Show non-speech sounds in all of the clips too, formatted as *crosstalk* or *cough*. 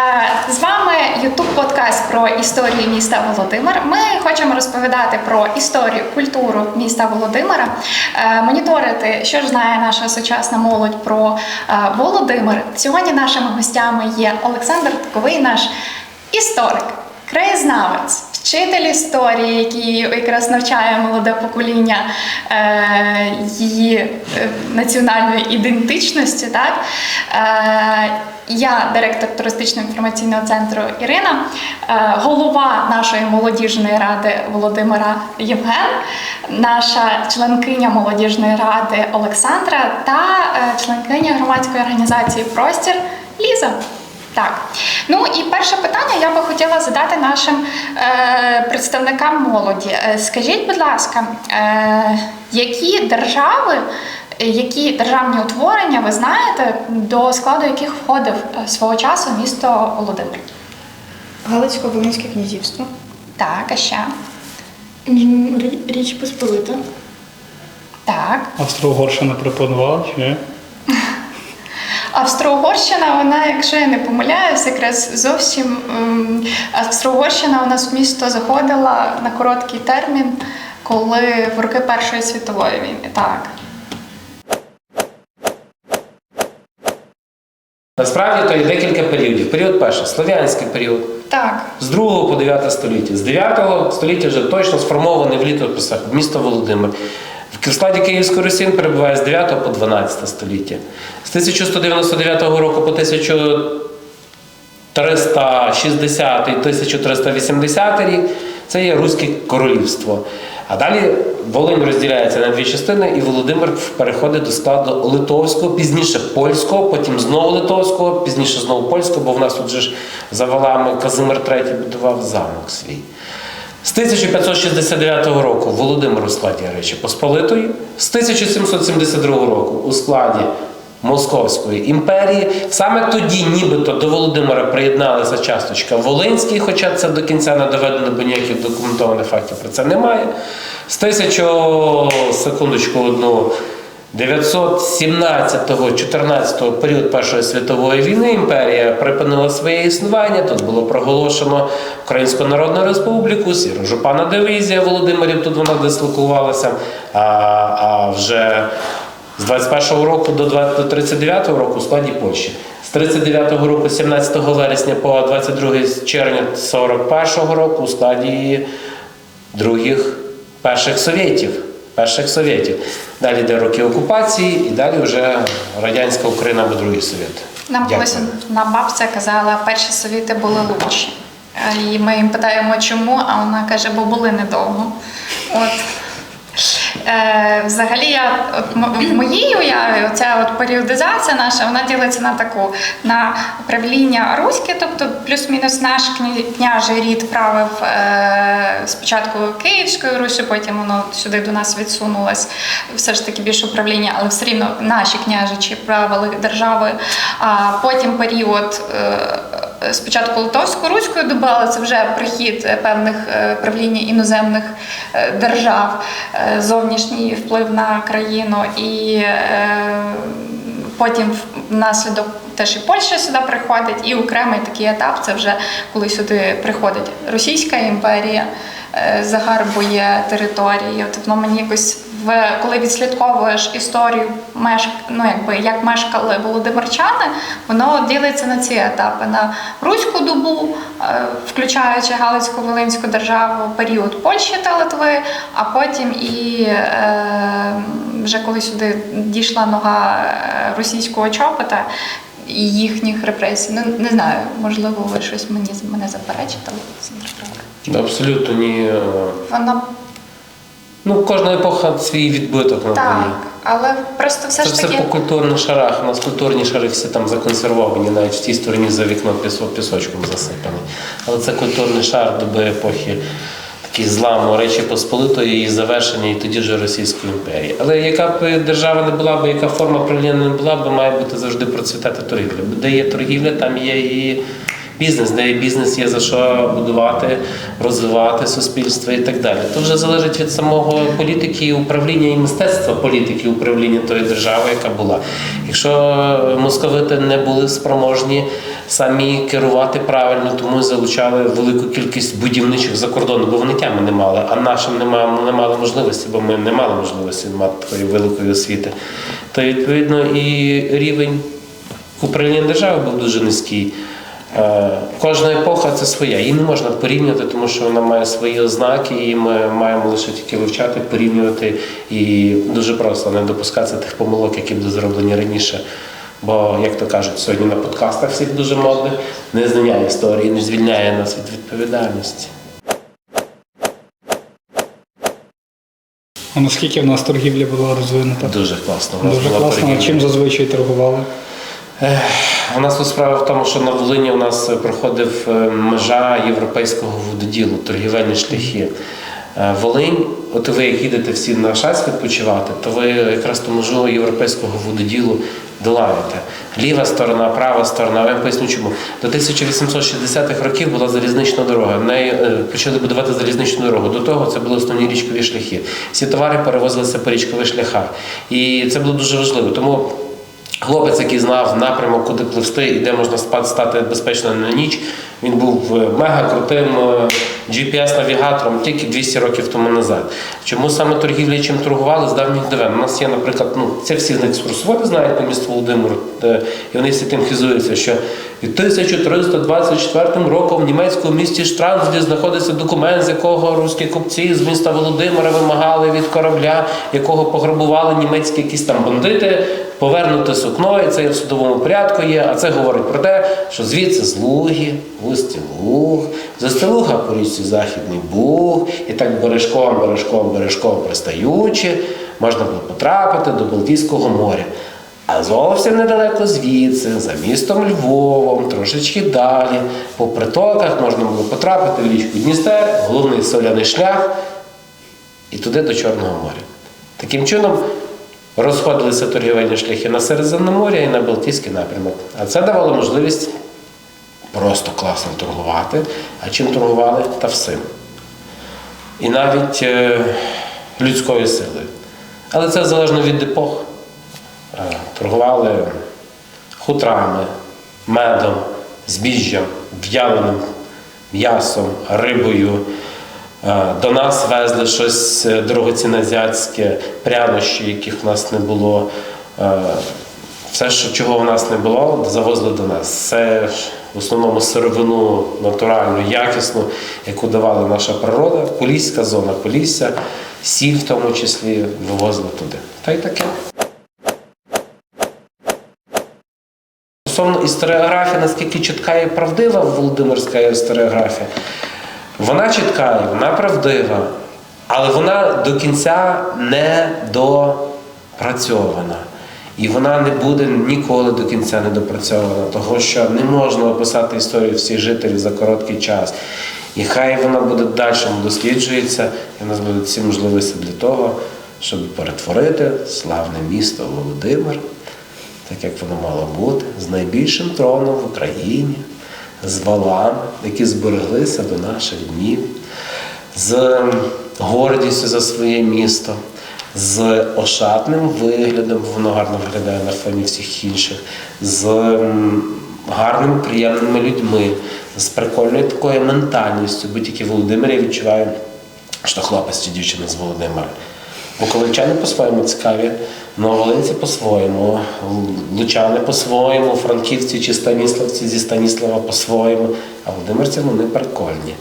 Е, З вами Ютуб подкаст про історію міста Володимир. Ми хочемо розповідати про історію, культуру міста Володимира, е, моніторити, що ж знає наша сучасна молодь про е, Володимир. Сьогодні нашими гостями є Олександр Таковий, наш історик, краєзнавець. Вчитель історії, який якраз навчає молоде покоління її національної ідентичності, так я директор туристично інформаційного центру Ірина, е, голова нашої молодіжної ради Володимира Євген, наша членкиня молодіжної ради Олександра та е, членкиня громадської організації Простір Ліза. Так, ну і перше питання я би хотіла задати нашим е, представникам молоді. Е, скажіть, будь ласка, е, які держави, які державні утворення ви знаєте, до складу яких входив е, свого часу місто Володимир? Галицько-Волинське князівство, Так, а ще Річ Посполита, так. Австро-Угорщина пропонувала чи ні? *laughs* Австро-Угорщина, вона, якщо я не помиляюсь, якраз зовсім ем, Австро-Угорщина у нас в місто заходила на короткий термін, коли в роки Першої світової війни. Так. Насправді то є декілька періодів. Період перший слов'янський період. Так. З 2 по 9 століття. З 9 століття вже точно сформований в літописах місто Володимир. В складі Київської він перебуває з 9 по 12 століття. З 1199 року по 1360 і 1380 рік це є Руське королівство. А далі Волинь розділяється на дві частини, і Володимир переходить до складу литовського, пізніше польського, потім знову литовського, пізніше знову польського, бо в нас тут же ж за валами Казимир III будував замок свій. З 1569 року Володимир у складі Речі Посполитої, з 1772 року у складі Московської імперії. Саме тоді, нібито до Володимира приєдналася часточка Волинський, хоча це до кінця не доведено, бо ніяких документованих фактів про це немає. З 1000, секундочку, одну. 917-14 період Першої світової війни імперія припинила своє існування. Тут було проголошено Українську Народну Республіку, Сіро-Жупана дивізія Володимирів, тут вона дислокувалася. А, а вже з 21-го року до 20 до 39-го року у складі Польщі. З 39-го року, 17 вересня по 22 червня 41-го року у складі других перших совєтів. Перших совєтів. Далі йде роки окупації, і далі вже радянська Україна або другий совєт. Нам колись одна бабця казала, перші совіти були лучші. Е, І ми їм питаємо, чому, а вона каже, бо були недовго. От. Е, взагалі, я от в моїй уяві оця от періодизація наша вона ділиться на таку на правління руське, тобто плюс-мінус наш княжий рід правив е, спочатку Київської Русі, потім воно сюди до нас відсунулось. Все ж таки більше управління, але все рівно наші княжичі правили державою. А потім період. Спочатку Литовсько-Руської доби, але це вже прихід е, певних е, правління іноземних е, держав, зовнішній вплив на країну, і потім внаслідок теж і Польща сюди приходить, і окремий такий етап це вже коли сюди приходить Російська імперія, загарбує території. От воно мені якось в коли відслідковуєш історію мешк... ну, якби як мешкали володимирчани, воно ділиться на ці етапи: на руську добу, е, включаючи Галицько-Волинську державу, період Польщі та Литви, а потім і е, вже коли сюди дійшла нога е, російського чопота. І їхніх репресій. Ну не знаю, можливо, ви щось мені мене заперечите, але це неправда. Абсолютно ні. Вона Ну, кожна епоха свій відбиток на так, але просто все Це ж все по культурних шарах. У нас культурні шари всі там законсервовані, навіть в тій стороні за вікном пісо- пісочком засипаний. Але це культурний шар доби епохи такий зламу Речі Посполитої і завершення, і тоді вже Російської імперії. Але яка б держава не була б, яка форма правління не була б, має бути завжди процвітати торгівля. Де є торгівля, там є і бізнес, де бізнес є за що будувати, розвивати суспільство і так далі. То вже залежить від самого політики і управління і мистецтва політики і управління тої держави, яка була. Якщо московити не були спроможні самі керувати правильно, тому залучали велику кількість будівничих за кордону, бо вони тями не мали, а нашим не мали, не мали можливості, бо ми не мали можливості мати такої великої освіти. То відповідно і рівень управління держави був дуже низький. Е, Кожна епоха це своя. Її не можна порівнювати, тому що вона має свої ознаки, і ми маємо лише тільки вивчати, порівнювати і дуже просто не допускатися тих помилок, які були зроблені раніше. Бо, як то кажуть, сьогодні на подкастах всіх дуже модних, незнання історії не звільняє нас від відповідальності. А наскільки в нас торгівля була розвинута? Дуже класно. Дуже класно. А чим зазвичай торгували? У нас справа в тому, що на Волині у нас проходив е, межа європейського вододілу, торгівельні шляхи. Е, Волинь, от ви як їдете всі на шась відпочивати, то ви якраз ту межу європейського вододілу долаєте. Ліва сторона, права сторона. Я вам поясню чому. До 1860-х років була залізнична дорога. Нею е, почали будувати залізничну дорогу. До того це були основні річкові шляхи. Всі товари перевозилися по річкових шляхах. І це було дуже важливо. Тому Хлопець, який знав напрямок, куди пливсти і де можна стати безпечно на ніч, він був е, мега крутим е, GPS-навігатором тільки 200 років тому назад. Чому саме торгівля чим торгували з давніх давен? У нас є, наприклад, ну це всі з них екскурсоводи знають по місту Володимир, е, і вони всі тим хизуються, що від 1324 року в німецькому місті Штранзлі знаходиться документ, з якого руські купці з міста Володимира вимагали від корабля, якого пограбували німецькі якісь там бандити, повернути сукно, і це в судовому порядку є. А це говорить про те, що звідси з Луги, в Усті Луг, з по річці Західний Буг, і так бережком, бережком, бережком пристаючи, можна було потрапити до Балтійського моря. А зовсім недалеко звідси, за містом Львовом, трошечки далі, по притоках можна було потрапити в річку Дністер, головний соляний шлях, і туди до Чорного моря. Таким чином розходилися торгівельні шляхи на Середземномор'я і на Балтійський напрямок. А це давало можливість просто класно торгувати. А чим торгували? Та всім. І навіть е, людською силою. Але це залежно від епох. Е, Торгували хутрами, медом, збіжжям, в'яленим м'ясом, рибою. Е, До нас везли щось е, дорогоцінне азіатське, прянощі, яких в нас не було. Е, Все, що, чого в нас не було, завозили до нас. Це в основному сировину натуральну, якісну, яку давала наша природа, поліська зона, полісся, сіль в тому числі вивозили туди. Та й таке. Стосовно історіографії, наскільки чітка і правдива Володимирська історіографія, вона чітка, вона правдива, але вона до кінця не допрацьована. І вона не буде ніколи до кінця не допрацьована, того що не можна описати історію всіх жителів за короткий час. І хай вона буде далі досліджується, і в нас будуть всі можливості для того, щоб перетворити славне місто Володимир так як воно мало бути, з найбільшим троном в Україні, з валами, які збереглися до наших днів, з гордістю за своє місто, з ошатним виглядом, воно гарно виглядає на фоні всіх інших, з гарними, приємними людьми, з прикольною такою ментальністю, бо тільки в Володимирі я відчуваю, що хлопець чи дівчина з Володимира. Буковинчани по-своєму цікаві, новолинці по-своєму, лучани по-своєму, франківці чи станіславці зі Станіслава по-своєму, а володимирці вони прикольні.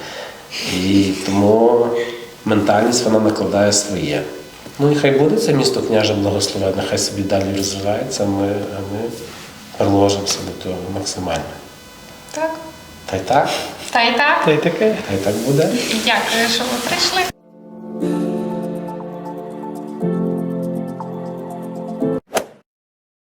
І тому ментальність вона накладає своє. Ну і хай буде це місто княже благословенне, хай собі далі розвивається, ми, а ми приложимося до того максимально. Так. Та й так, Та й так. Та й таке. та й так буде. Дякую, що ви прийшли.